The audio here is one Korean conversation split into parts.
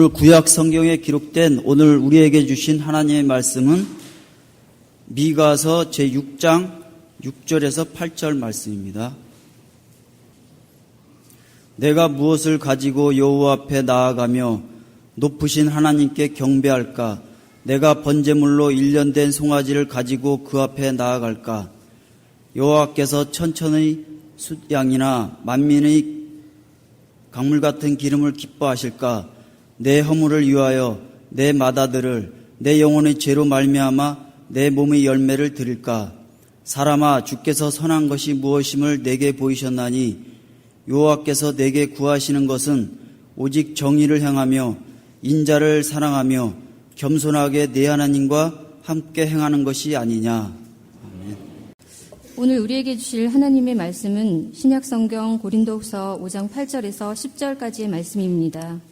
오늘 구약 성경에 기록된 오늘 우리에게 주신 하나님의 말씀은 미가서 제6장 6절에서 8절 말씀입니다. 내가 무엇을 가지고 여호와 앞에 나아가며 높으신 하나님께 경배할까? 내가 번제물로 일련된 송아지를 가지고 그 앞에 나아갈까? 여호와께서 천천의 숫양이나 만민의 강물 같은 기름을 기뻐하실까? 내 허물을 위하여 내 마다들을 내 영혼의 죄로 말미암아 내 몸의 열매를 드릴까? 사람아 주께서 선한 것이 무엇임을 내게 보이셨나니 여호와께서 내게 구하시는 것은 오직 정의를 행하며 인자를 사랑하며 겸손하게 내 하나님과 함께 행하는 것이 아니냐. 오늘 우리에게 주실 하나님의 말씀은 신약성경 고린도후서 5장 8절에서 10절까지의 말씀입니다.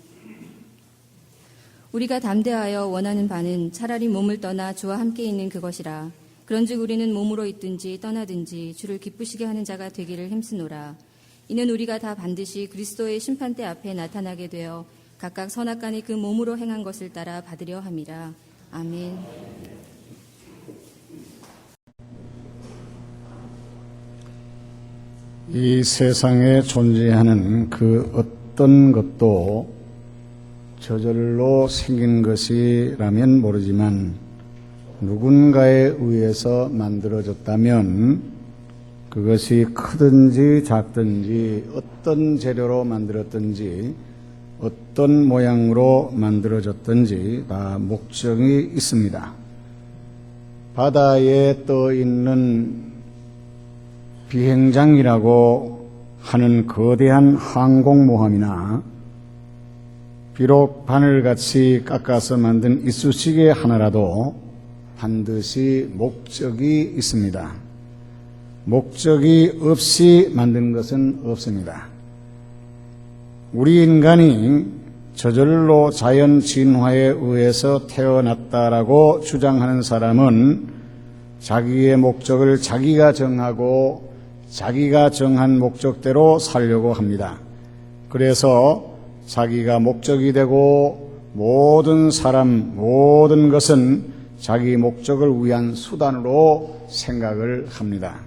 우리가 담대하여 원하는 바는 차라리 몸을 떠나 주와 함께 있는 그것이라. 그런즉 우리는 몸으로 있든지 떠나든지 주를 기쁘시게 하는 자가 되기를 힘쓰노라. 이는 우리가 다 반드시 그리스도의 심판대 앞에 나타나게 되어 각각 선악간의 그 몸으로 행한 것을 따라 받으려 함이라. 아멘. 이 세상에 존재하는 그 어떤 것도 저절로 생긴 것이라면 모르지만 누군가에 의해서 만들어졌다면 그것이 크든지 작든지 어떤 재료로 만들었든지 어떤 모양으로 만들어졌든지 다 목적이 있습니다. 바다에 떠 있는 비행장이라고 하는 거대한 항공모함이나 비록 바늘같이 깎아서 만든 이쑤시개 하나라도 반드시 목적이 있습니다. 목적이 없이 만든 것은 없습니다. 우리 인간이 저절로 자연 진화에 의해서 태어났다라고 주장하는 사람은 자기의 목적을 자기가 정하고 자기가 정한 목적대로 살려고 합니다. 그래서 자기가 목적이 되고 모든 사람, 모든 것은 자기 목적을 위한 수단으로 생각을 합니다.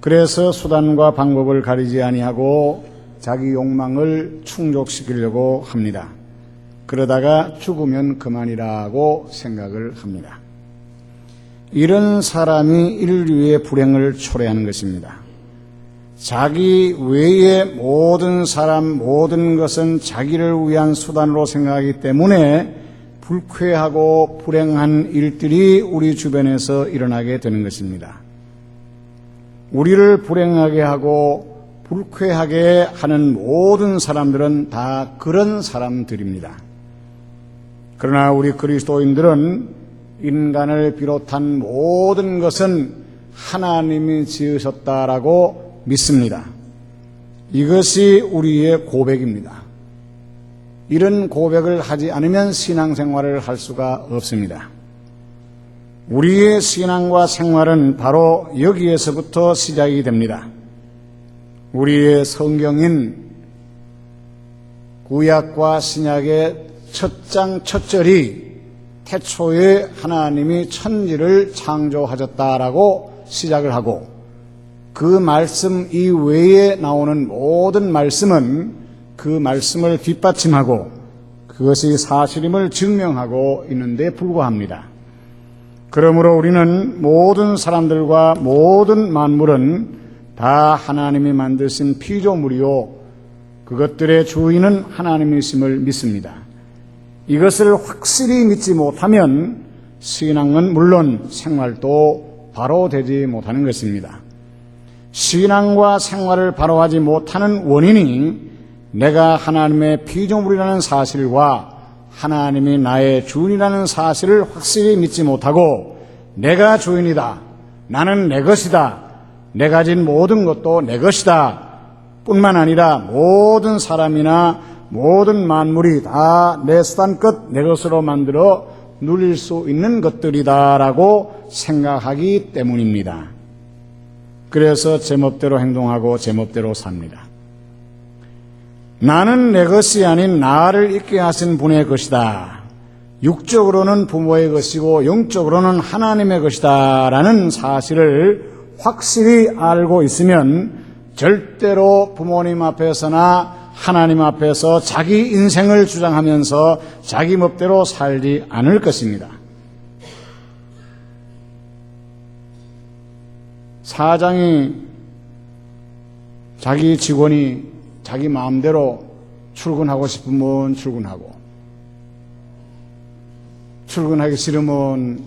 그래서 수단과 방법을 가리지 아니하고 자기 욕망을 충족시키려고 합니다. 그러다가 죽으면 그만이라고 생각을 합니다. 이런 사람이 인류의 불행을 초래하는 것입니다. 자기 외의 모든 사람, 모든 것은 자기를 위한 수단으로 생각하기 때문에 불쾌하고 불행한 일들이 우리 주변에서 일어나게 되는 것입니다. 우리를 불행하게 하고 불쾌하게 하는 모든 사람들은 다 그런 사람들입니다. 그러나 우리 그리스도인들은 인간을 비롯한 모든 것은 하나님이 지으셨다라고 믿습니다. 이것이 우리의 고백입니다. 이런 고백을 하지 않으면 신앙생활을 할 수가 없습니다. 우리의 신앙과 생활은 바로 여기에서부터 시작이 됩니다. 우리의 성경인 구약과 신약의 첫 장 첫절이 태초에 하나님이 천지를 창조하셨다라고 시작을 하고 그 말씀 이외에 나오는 모든 말씀은 그 말씀을 뒷받침하고 그것이 사실임을 증명하고 있는데 불과합니다. 그러므로 우리는 모든 사람들과 모든 만물은 다 하나님이 만드신 피조물이요. 그것들의 주인은 하나님이심을 믿습니다. 이것을 확실히 믿지 못하면 신앙은 물론 생활도 바로 되지 못하는 것입니다. 신앙과 생활을 바로 하지 못하는 원인이 내가 하나님의 피조물이라는 사실과 하나님이 나의 주인이라는 사실을 확실히 믿지 못하고 내가 주인이다. 나는 내 것이다. 내 가진 모든 것도 내 것이다. 뿐만 아니라 모든 사람이나 모든 만물이 다 내 수단 끝내 것으로 만들어 누릴 수 있는 것들이다라고 생각하기 때문입니다. 그래서 제멋대로 행동하고 제멋대로 삽니다. 나는 내 것이 아닌 나를 있게 하신 분의 것이다. 육적으로는 부모의 것이고 영적으로는 하나님의 것이다. 라는 사실을 확실히 알고 있으면 절대로 부모님 앞에서나 하나님 앞에서 자기 인생을 주장하면서 자기 멋대로 살지 않을 것입니다. 사장이 자기 직원이 자기 마음대로 출근하고 싶으면 출근하고 출근하기 싫으면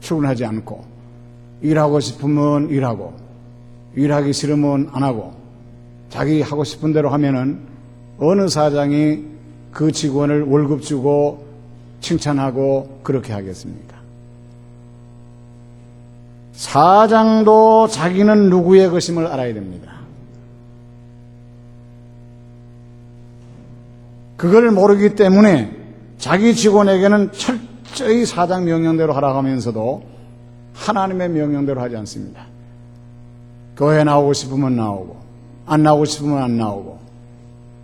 출근하지 않고 일하고 싶으면 일하고 일하기 싫으면 안 하고 자기 하고 싶은 대로 하면은 어느 사장이 그 직원을 월급 주고 칭찬하고 그렇게 하겠습니까? 사장도 자기는 누구의 것임을 알아야 됩니다. 그걸 모르기 때문에 자기 직원에게는 철저히 사장 명령대로 하라고 하면서도 하나님의 명령대로 하지 않습니다. 교회 나오고 싶으면 나오고, 안 나오고 싶으면 안 나오고,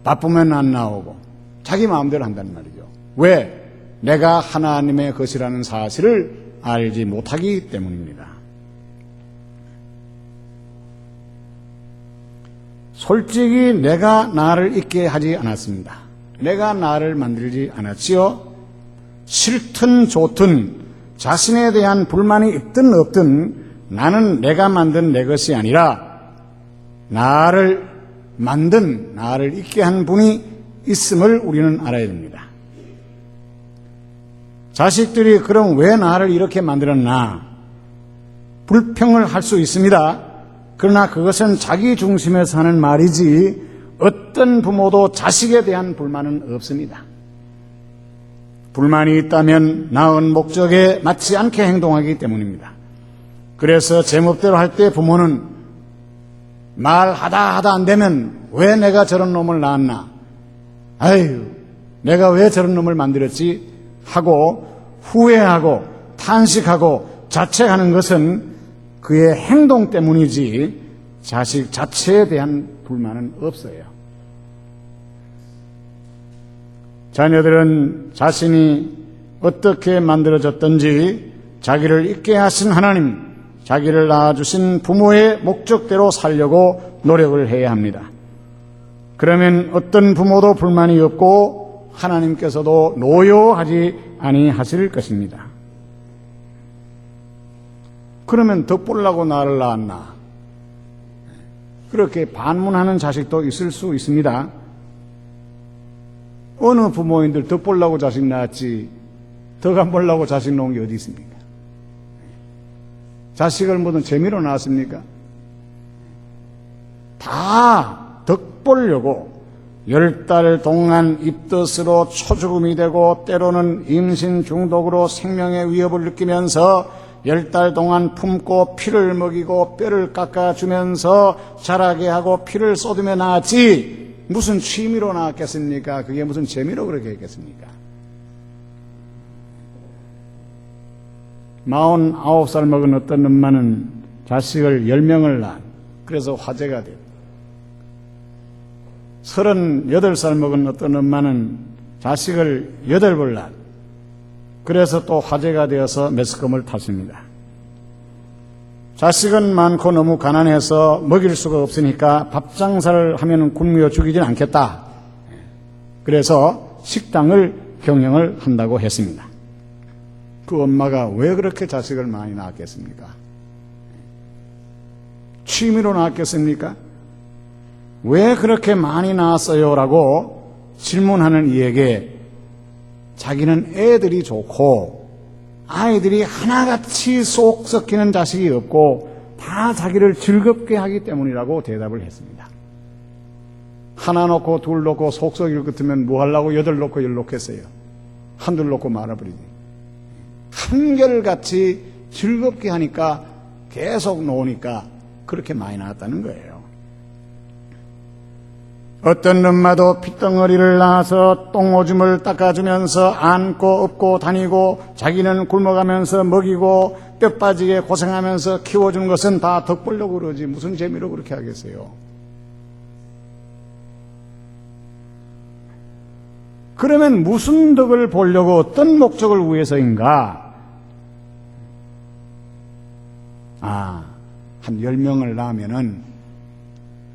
바쁘면 안 나오고, 자기 마음대로 한다는 말이죠. 왜? 내가 하나님의 것이라는 사실을 알지 못하기 때문입니다. 솔직히 내가 나를 있게 하지 않았습니다. 내가 나를 만들지 않았지요. 싫든 좋든 자신에 대한 불만이 있든 없든 나는 내가 만든 내 것이 아니라 나를 만든 나를 있게 한 분이 있음을 우리는 알아야 됩니다. 자식들이 그럼 왜 나를 이렇게 만들었나? 불평을 할 수 있습니다. 그러나 그것은 자기 중심에서 하는 말이지 어떤 부모도 자식에 대한 불만은 없습니다. 불만이 있다면 나은 목적에 맞지 않게 행동하기 때문입니다. 그래서 제멋대로 할 때 부모는 말하다 하다 안 되면 왜 내가 저런 놈을 낳았나? 아유, 내가 왜 저런 놈을 만들었지? 하고 후회하고 탄식하고 자책하는 것은 그의 행동 때문이지 자식 자체에 대한 불만은 없어요. 자녀들은 자신이 어떻게 만들어졌든지 자기를 있게 하신 하나님, 자기를 낳아주신 부모의 목적대로 살려고 노력을 해야 합니다. 그러면 어떤 부모도 불만이 없고 하나님께서도 노여하지 아니하실 것입니다. 그러면 덕보려고 나를 낳았나? 그렇게 반문하는 자식도 있을 수 있습니다. 어느 부모님들 덕보려고 자식 낳았지 덕안 보려고 자식 놓은 게 어디 있습니까? 자식을 뭐든 재미로 낳았습니까? 다 덕보려고 열 달 동안 입덧으로 초죽음이 되고 때로는 임신 중독으로 생명의 위협을 느끼면서 열 달 동안 품고 피를 먹이고 뼈를 깎아주면서 자라게 하고 피를 쏟으며 낳았지 무슨 취미로 낳았겠습니까? 그게 무슨 재미로 그렇게 했겠습니까? 마흔 아홉 살 먹은 어떤 엄마는 자식을 열 명을 낳아 그래서 화제가 됐고 서른여덟 살 먹은 어떤 엄마는 자식을 여덟 벌 낳아 그래서 또 화제가 되어서 매스컴을 탔습니다. 자식은 많고 너무 가난해서 먹일 수가 없으니까 밥 장사를 하면 굶겨 죽이진 않겠다. 그래서 식당을 경영을 한다고 했습니다. 그 엄마가 왜 그렇게 자식을 많이 낳았겠습니까? 취미로 낳았겠습니까? 왜 그렇게 많이 낳았어요? 라고 질문하는 이에게 자기는 애들이 좋고 아이들이 하나같이 쏙 섞이는 자식이 없고 다 자기를 즐겁게 하기 때문이라고 대답을 했습니다. 하나 놓고 둘 놓고 속 썩일 것 같으면 뭐 하려고 여덟 놓고 열 놓겠어요. 한둘 놓고 말아버리지. 한결같이 즐겁게 하니까 계속 놓으니까 그렇게 많이 나왔다는 거예요. 어떤 엄마도 핏덩어리를 낳아서 똥오줌을 닦아주면서 안고 업고 다니고 자기는 굶어가면서 먹이고 뼈 빠지게 고생하면서 키워준 것은 다 덕보려고 그러지 무슨 재미로 그렇게 하겠어요. 그러면 무슨 덕을 보려고 어떤 목적을 위해서인가? 아, 한 10명을 낳으면은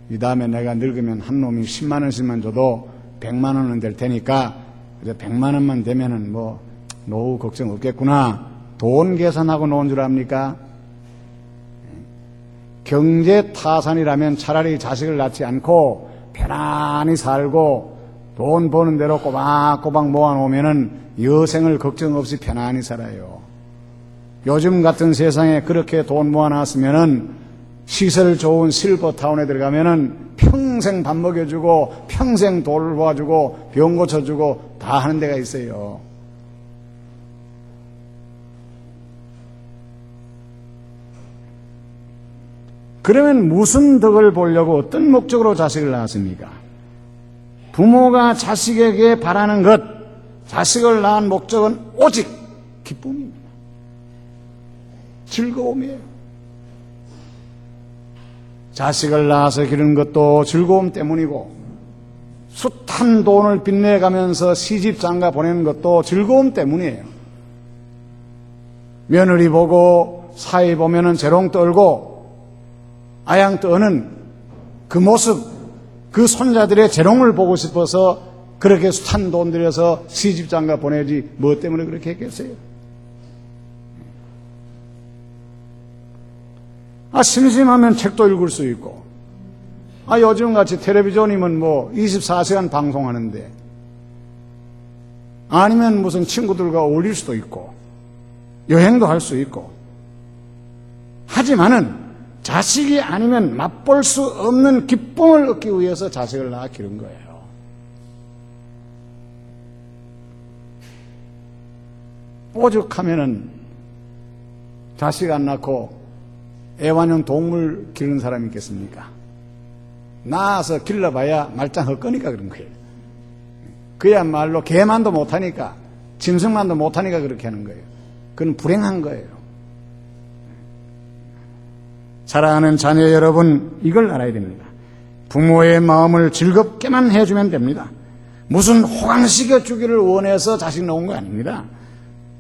이 다음에 내가 늙으면 한 놈이 10만 원씩만 줘도 100만 원은 될 테니까 그래서 100만 원만 되면은 뭐 노후 걱정 없겠구나. 돈 계산하고 노은 줄 압니까? 경제 타산이라면 차라리 자식을 낳지 않고 편안히 살고 돈 버는 대로 꼬박꼬박 모아놓으면은 여생을 걱정 없이 편안히 살아요. 요즘 같은 세상에 그렇게 돈 모아놨으면은 시설 좋은 실버타운에 들어가면은 평생 밥 먹여주고 평생 돌봐주고 병 고쳐주고 다 하는 데가 있어요. 그러면 무슨 덕을 보려고 어떤 목적으로 자식을 낳았습니까? 부모가 자식에게 바라는 것, 자식을 낳은 목적은 오직 기쁨입니다. 즐거움이에요. 자식을 낳아서 기르는 것도 즐거움 때문이고, 숱한 돈을 빚내가면서 시집 장가 보내는 것도 즐거움 때문이에요. 며느리 보고 사위 보면은 재롱 떨고 아양 떠는 그 모습, 그 손자들의 재롱을 보고 싶어서 그렇게 숱한 돈 들여서 시집 장가 보내지 뭐 때문에 그렇게 했겠어요? 아, 심심하면 책도 읽을 수 있고, 아, 요즘 같이 텔레비전이면 뭐 24시간 방송하는데, 아니면 무슨 친구들과 어울릴 수도 있고, 여행도 할 수 있고, 하지만은 자식이 아니면 맛볼 수 없는 기쁨을 얻기 위해서 자식을 낳아 기른 거예요. 오죽하면은 자식 안 낳고 애완용 동물 기르는 사람이 있겠습니까? 낳아서 길러봐야 말짱 헛거니까 그런 거예요. 그야말로 개만도 못하니까, 짐승만도 못하니까 그렇게 하는 거예요. 그건 불행한 거예요. 사랑하는 자녀 여러분, 이걸 알아야 됩니다. 부모의 마음을 즐겁게만 해주면 됩니다. 무슨 호강시켜 주기를 원해서 자식 놓은 거 아닙니다.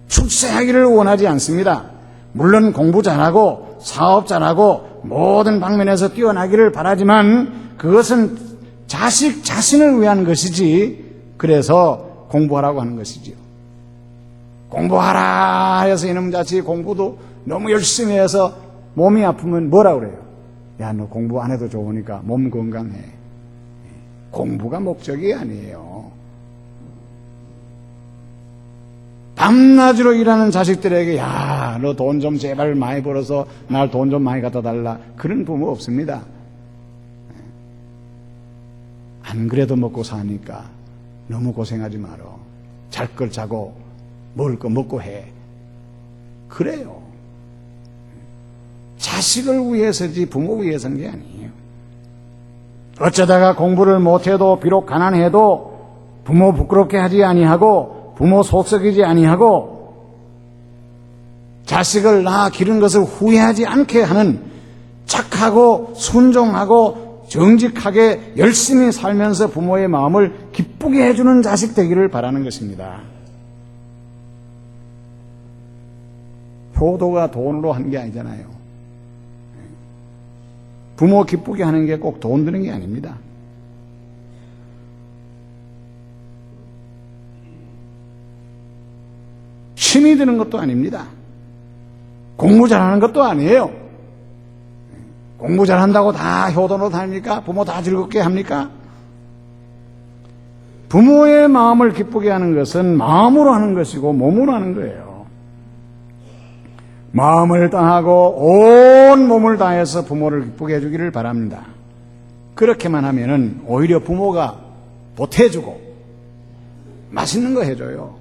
출세하기를 원하지 않습니다. 물론 공부 잘하고 사업 잘하고 모든 방면에서 뛰어나기를 바라지만 그것은 자식 자신을 위한 것이지 그래서 공부하라고 하는 것이지요. 공부하라 해서 이놈 자식 공부도 너무 열심히 해서 몸이 아프면 뭐라 그래요? 야, 너 공부 안 해도 좋으니까 몸 건강해. 공부가 목적이 아니에요. 밤낮으로 일하는 자식들에게 야, 너 돈 좀 제발 많이 벌어서 날 돈 좀 많이 갖다 달라. 그런 부모 없습니다. 안 그래도 먹고 사니까 너무 고생하지 말어. 잘걸 자고 먹을 거 먹고 해. 그래요. 자식을 위해서지 부모 위해서는 게 아니에요. 어쩌다가 공부를 못해도 비록 가난해도 부모 부끄럽게 하지 아니하고 부모 속썩이지 아니하고 자식을 낳아 기른 것을 후회하지 않게 하는 착하고 순종하고 정직하게 열심히 살면서 부모의 마음을 기쁘게 해주는 자식 되기를 바라는 것입니다. 효도가 돈으로 하는 게 아니잖아요. 부모 기쁘게 하는 게 꼭 돈 드는 게 아닙니다. 힘이 드는 것도 아닙니다. 공부 잘하는 것도 아니에요. 공부 잘한다고 다 효도로 다닙니까? 부모 다 즐겁게 합니까? 부모의 마음을 기쁘게 하는 것은 마음으로 하는 것이고 몸으로 하는 거예요. 마음을 다하고 온 몸을 다해서 부모를 기쁘게 해주기를 바랍니다. 그렇게만 하면은 오히려 부모가 보태주고 맛있는 거 해줘요.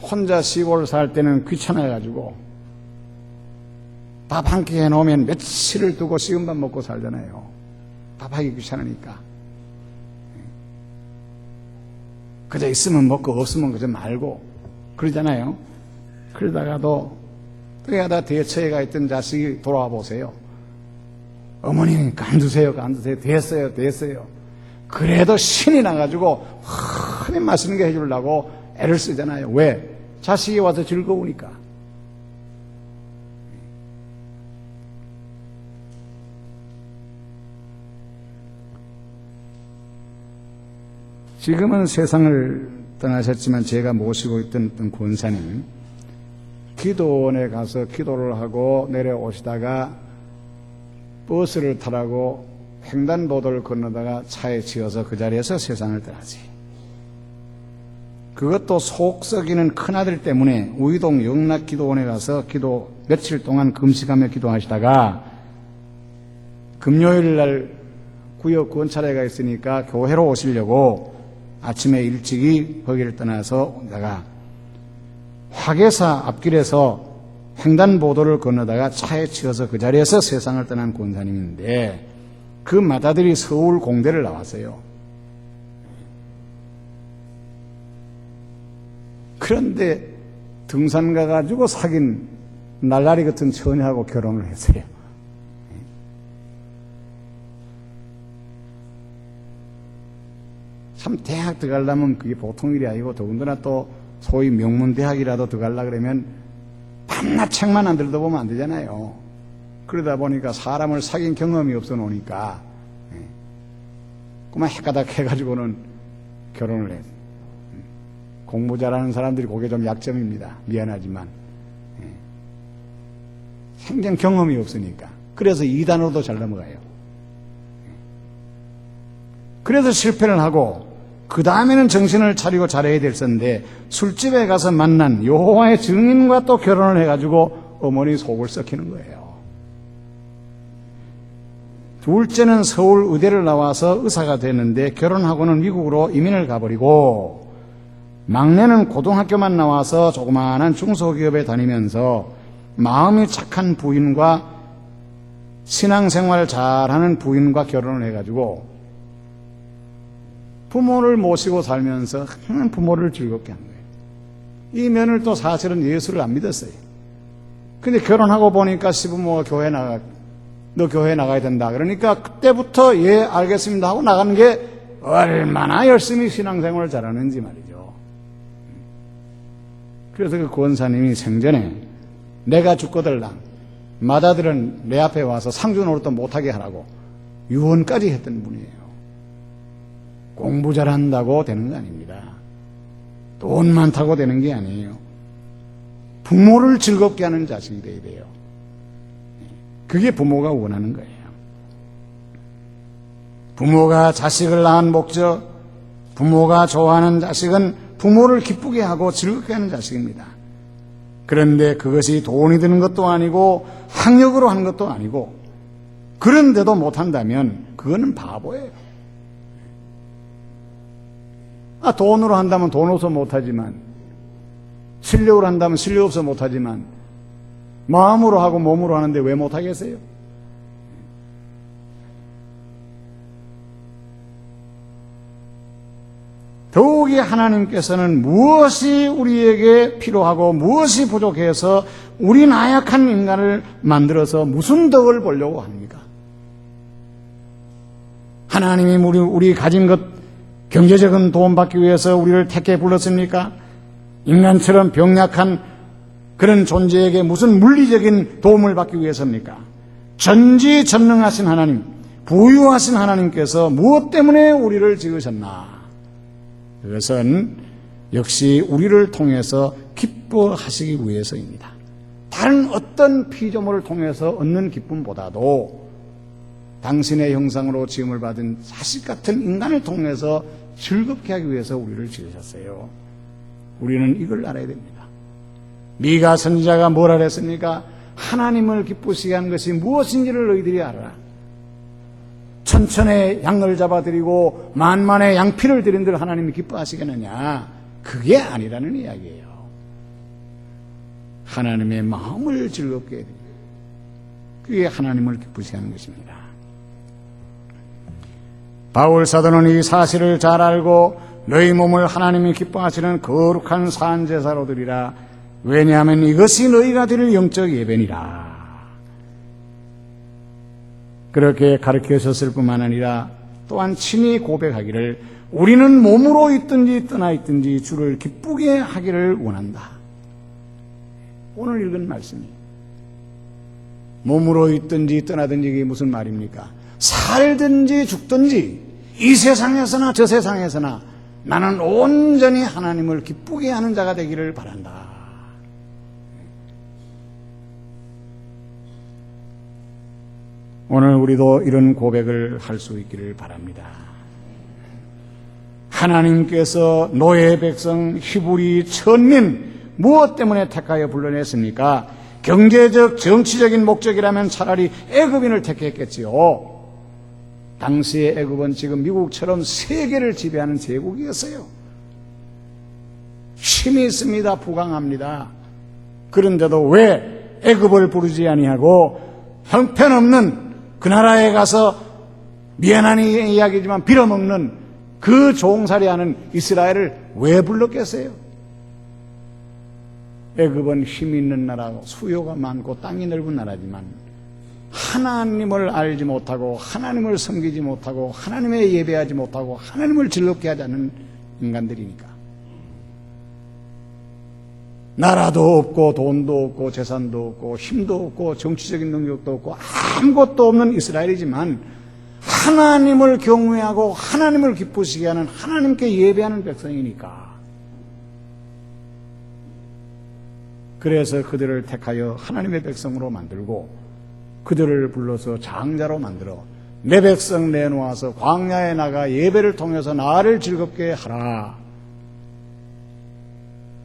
혼자 시골 살 때는 귀찮아가지고 밥 한 끼 해놓으면 며칠을 두고 식은 밥 먹고 살잖아요. 밥하기 귀찮으니까. 그저 있으면 먹고 없으면 그저 말고 그러잖아요. 그러다가도 또야다 대처해가 있던 자식이 돌아와 보세요. 어머니 간 드세요, 간 드세요. 됐어요, 됐어요. 그래도 신이 나가지고 흔히 맛있는 게 해주려고 애를 쓰잖아요. 왜? 자식이 와서 즐거우니까. 지금은 세상을 떠나셨지만 제가 모시고 있던 권사님 기도원에 가서 기도를 하고 내려오시다가 버스를 타라고 횡단보도를 건너다가 차에 치여서 그 자리에서 세상을 떠나지. 그것도 속 썩이는 큰아들 때문에 우이동 영락기도원에 가서 기도 며칠 동안 금식하며 기도하시다가 금요일 날 구역 권차례가 있으니까 교회로 오시려고 아침에 일찍이 거기를 떠나서 오다가 화계사 앞길에서 횡단보도를 건너다가 차에 치여서 그 자리에서 세상을 떠난 권사님인데 그 맏아들이 서울 공대를 나왔어요. 그런데 등산 가가지고 사귄 날라리 같은 처녀하고 결혼을 했어요. 참 대학 들어가려면 그게 보통 일이 아니고 더군다나 또 소위 명문 대학이라도 들어가려 그러면 밤낮 책만 안 들다 보면 안 되잖아요. 그러다 보니까 사람을 사귄 경험이 없어 놓으니까 예. 그만 헷가닥 해가지고는 결혼을 했어요. 공부 잘하는 사람들이 그게 좀 약점입니다. 미안하지만 예. 생전 경험이 없으니까 그래서 이단으로도 잘 넘어가요. 그래서 실패를 하고 그 다음에는 정신을 차리고 잘해야 될 텐데 술집에 가서 만난 여호와의 증인과 또 결혼을 해가지고 어머니 속을 썩히는 거예요. 둘째는 서울 의대를 나와서 의사가 됐는데 결혼하고는 미국으로 이민을 가버리고 막내는 고등학교만 나와서 조그마한 중소기업에 다니면서 마음이 착한 부인과 신앙생활 잘하는 부인과 결혼을 해가지고 부모를 모시고 살면서 항상 부모를 즐겁게 한 거예요. 이 며느리 또 사실은 예수를 안 믿었어요. 근데 결혼하고 보니까 시부모가 교회 나가, 너 교회 나가야 된다. 그러니까 그때부터 예, 알겠습니다 하고 나가는 게 얼마나 열심히 신앙생활을 잘하는지 말이죠. 그래서 그 권사님이 생전에 내가 죽거들랑 맏아들은 내 앞에 와서 상주 노릇도 못하게 하라고 유언까지 했던 분이에요. 공부 잘한다고 되는 거 아닙니다. 돈 많다고 되는 게 아니에요. 부모를 즐겁게 하는 자식이 돼야 돼요. 그게 부모가 원하는 거예요. 부모가 자식을 낳은 목적, 부모가 좋아하는 자식은 부모를 기쁘게 하고 즐겁게 하는 자식입니다. 그런데 그것이 돈이 드는 것도 아니고 학력으로 하는 것도 아니고 그런데도 못한다면 그거는 바보예요. 아, 돈으로 한다면 돈 없어 못하지만, 실력으로 한다면 실력 없어 못하지만, 마음으로 하고 몸으로 하는데 왜 못하겠어요? 더욱이 하나님께서는 무엇이 우리에게 필요하고 무엇이 부족해서 우리 나약한 인간을 만들어서 무슨 덕을 보려고 합니까? 하나님이 우리, 우리 가진 것, 경제적인 도움 받기 위해서 우리를 택해 불렀습니까? 인간처럼 병약한 그런 존재에게 무슨 물리적인 도움을 받기 위해서입니까? 전지전능하신 하나님, 부유하신 하나님께서 무엇 때문에 우리를 지으셨나? 그것은 역시 우리를 통해서 기뻐하시기 위해서입니다. 다른 어떤 피조물을 통해서 얻는 기쁨보다도 당신의 형상으로 지음을 받은 자식 같은 인간을 통해서 즐겁게 하기 위해서 우리를 지으셨어요. 우리는 이걸 알아야 됩니다. 미가 선지자가 뭐라 그랬습니까? 하나님을 기쁘시게 하는 것이 무엇인지를 너희들이 알아라. 천천의 양을 잡아드리고 만만의 양피를 드린들 하나님이 기뻐하시겠느냐? 그게 아니라는 이야기예요. 하나님의 마음을 즐겁게 해드립니다. 그게 하나님을 기쁘시게 하는 것입니다. 바울 사도는 이 사실을 잘 알고 너희 몸을 하나님이 기뻐하시는 거룩한 산제사로 드리라. 왜냐하면 이것이 너희가 드릴 영적 예배니라. 그렇게 가르쳐 셨을 뿐만 아니라 또한 친히 고백하기를 우리는 몸으로 있든지 떠나 있든지 주를 기쁘게 하기를 원한다. 오늘 읽은 말씀이 몸으로 있든지 떠나든지 이게 무슨 말입니까? 살든지 죽든지 이 세상에서나 저 세상에서나 나는 온전히 하나님을 기쁘게 하는 자가 되기를 바란다. 오늘 우리도 이런 고백을 할 수 있기를 바랍니다. 하나님께서 노예 백성 히브리 천민 무엇 때문에 택하여 불러냈습니까? 경제적 정치적인 목적이라면 차라리 애굽인을 택했겠지요. 당시의 애굽은 지금 미국처럼 세계를 지배하는 제국이었어요. 힘이 있습니다. 부강합니다. 그런데도 왜 애굽을 부르지 아니하고 형편없는 그 나라에 가서 미안한 이야기지만 빌어먹는 그 종살이하는 이스라엘을 왜 불렀겠어요? 애굽은 힘 있는 나라고 수요가 많고 땅이 넓은 나라지만 하나님을 알지 못하고 하나님을 섬기지 못하고 하나님의 예배하지 못하고 하나님을 즐겁게 하지 않는 인간들이니까 나라도 없고 돈도 없고 재산도 없고 힘도 없고 정치적인 능력도 없고 아무것도 없는 이스라엘이지만 하나님을 경외하고 하나님을 기쁘시게 하는 하나님께 예배하는 백성이니까 그래서 그들을 택하여 하나님의 백성으로 만들고 그들을 불러서 장자로 만들어 내 백성 내놓아서 광야에 나가 예배를 통해서 나를 즐겁게 하라.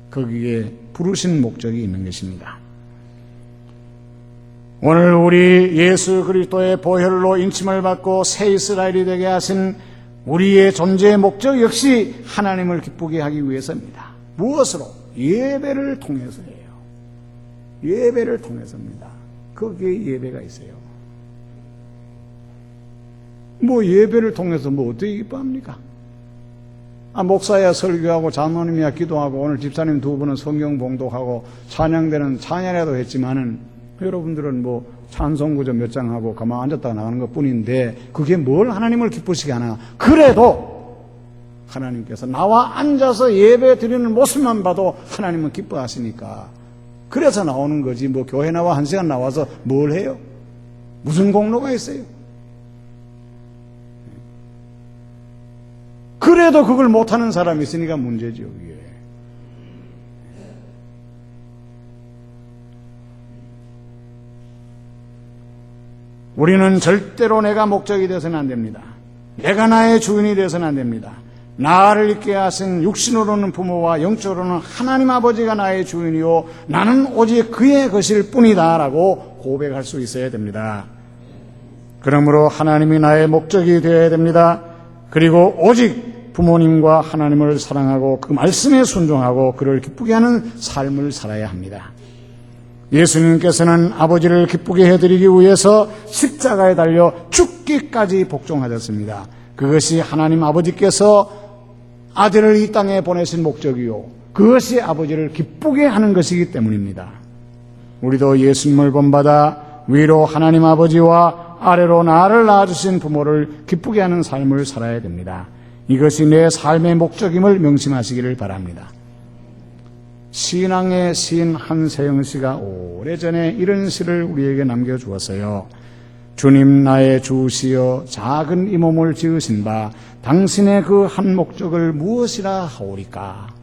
거기에 부르신 목적이 있는 것입니다. 오늘 우리 예수 그리스도의 보혈로 인침을 받고 새 이스라엘이 되게 하신 우리의 존재의 목적 역시 하나님을 기쁘게 하기 위해서입니다. 무엇으로? 예배를 통해서예요. 예배를 통해서입니다. 거기에 예배가 있어요. 뭐 예배를 통해서 뭐 어떻게 기뻐합니까? 아, 목사야 설교하고 장로님이야 기도하고 오늘 집사님 두 분은 성경 봉독하고 찬양대는 찬양이라도 했지만은 여러분들은 뭐 찬송구조 몇 장 하고 가만 앉았다가 나가는 것 뿐인데 그게 뭘 하나님을 기쁘시게 하나 그래도 하나님께서 나와 앉아서 예배 드리는 모습만 봐도 하나님은 기뻐하시니까 그래서 나오는 거지 뭐 교회 나와 한 시간 나와서 뭘 해요? 무슨 공로가 있어요? 그래도 그걸 못하는 사람이 있으니까 문제죠, 이게. 우리는 절대로 내가 목적이 되어서는 안 됩니다. 내가 나의 주인이 되어서는 안 됩니다. 나를 있게 하신 육신으로는 부모와 영적으로는 하나님 아버지가 나의 주인이요. 나는 오직 그의 것일 뿐이다. 라고 고백할 수 있어야 됩니다. 그러므로 하나님이 나의 목적이 되어야 됩니다. 그리고 오직 부모님과 하나님을 사랑하고 그 말씀에 순종하고 그를 기쁘게 하는 삶을 살아야 합니다. 예수님께서는 아버지를 기쁘게 해드리기 위해서 십자가에 달려 죽기까지 복종하셨습니다. 그것이 하나님 아버지께서 아들을 이 땅에 보내신 목적이요. 그것이 아버지를 기쁘게 하는 것이기 때문입니다. 우리도 예수님을 본받아 위로 하나님 아버지와 아래로 나를 낳아주신 부모를 기쁘게 하는 삶을 살아야 됩니다. 이것이 내 삶의 목적임을 명심하시기를 바랍니다. 신앙의 시인 한세영 씨가 오래전에 이런 시를 우리에게 남겨주었어요. 주님 나의 주시여 작은 이 몸을 지으신 바 당신의 그 한 목적을 무엇이라 하오리까?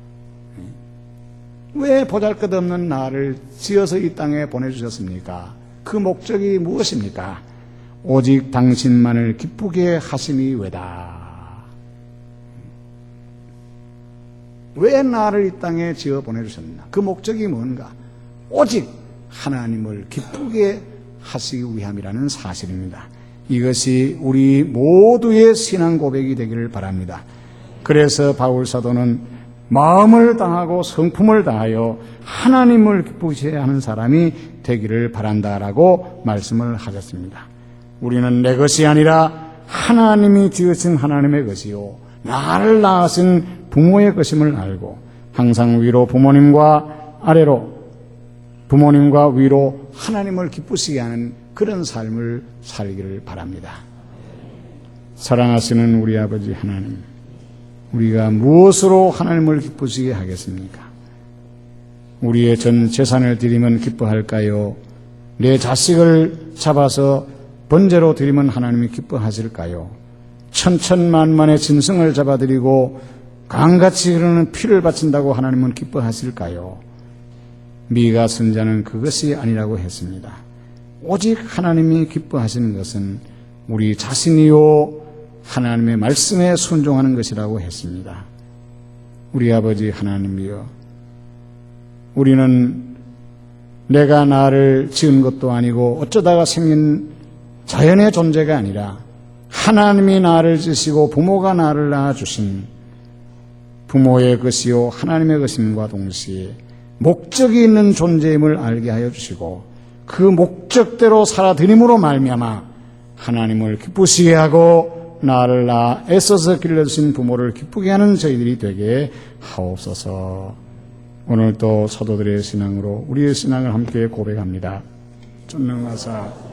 왜 보잘것없는 나를 지어서 이 땅에 보내주셨습니까? 그 목적이 무엇입니까? 오직 당신만을 기쁘게 하심이 왜다. 왜 나를 이 땅에 지어 보내주셨나? 그 목적이 뭔가? 오직 하나님을 기쁘게 하시기 위함이라는 사실입니다. 이것이 우리 모두의 신앙 고백이 되기를 바랍니다. 그래서 바울 사도는 마음을 당하고 성품을 다하여 하나님을 기쁘시게 하는 사람이 되기를 바란다라고 말씀을 하셨습니다. 우리는 내 것이 아니라 하나님이 지으신 하나님의 것이요. 나를 낳으신 부모의 것임을 알고 항상 위로 부모님과 아래로 부모님과 위로 하나님을 기쁘시게 하는 그런 삶을 살기를 바랍니다. 사랑하시는 우리 아버지 하나님, 우리가 무엇으로 하나님을 기쁘시게 하겠습니까? 우리의 전 재산을 드리면 기뻐할까요? 내 자식을 잡아서 번제로 드리면 하나님이 기뻐하실까요? 천천만만의 짐승을 잡아드리고 강같이 흐르는 피를 바친다고 하나님은 기뻐하실까요? 미가 선자는 그것이 아니라고 했습니다. 오직 하나님이 기뻐하시는 것은 우리 자신이요 하나님의 말씀에 순종하는 것이라고 했습니다. 우리 아버지 하나님이여 우리는 내가 나를 지은 것도 아니고 어쩌다가 생긴 자연의 존재가 아니라 하나님이 나를 지시고 부모가 나를 낳아주신 부모의 것이요 하나님의 것임과 동시에 목적이 있는 존재임을 알게 하여 주시고 그 목적대로 살아드림으로 말미암아 하나님을 기쁘시게 하고 나를 낳아 애써서 길러주신 부모를 기쁘게 하는 저희들이 되게 하옵소서. 오늘도 사도들의 신앙으로 우리의 신앙을 함께 고백합니다. 전능하사